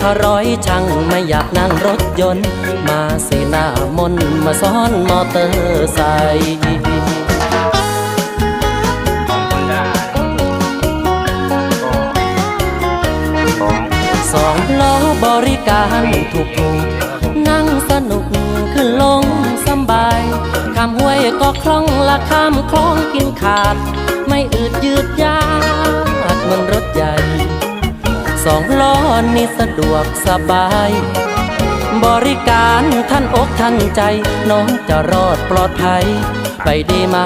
ถ้าร้อยช่างไม่อยากนั่งรถยนต์ มาเสนามนมาซ้อนมอเตอร์ไซค์ของฮอนด้ก็ของสองล้อบริการถูกถูกๆนั่งสนุกขึ้นลงสบายคำห้วยก็คล่องละข้ามคลองกินขาด ไม่อืดยืดยา องล้อนี่สะดวกสบาย บริการท่านอกท่านใจ น้องจะรอดปลอดภัย ไปดีมา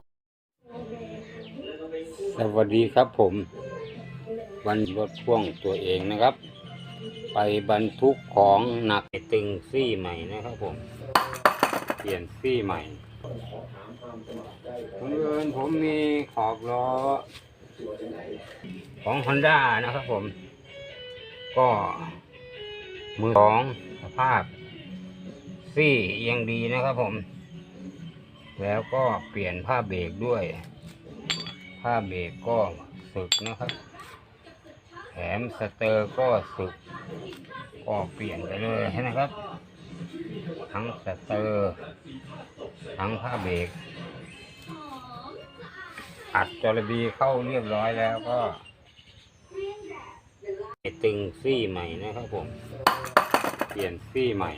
สวัสดีครับผม วันรถพ่วงตัวเองนะครับ ไปบรรทุกของหนักตึงซี่ใหม่นะครับผม เปลี่ยนซี่ใหม่ผมเอิญผมมีขอบล้อของ Honda นะครับผม ก็ มือสองสภาพซี่ยังดีนะครับผม แล้วก็เปลี่ยนผ้าเบรกด้วย ผ้าเบรกก็สึกนะครับ แถมสเตอร์ก็สึก ก็เปลี่ยนไปเลยนะครับ ทั้งสเตอร์ ทั้งผ้าเบรกอัดจอระบีเข้าเรียบร้อยแล้วก็ ตึงซี่ใหม่นะครับผม เปลี่ยนซี่ใหม่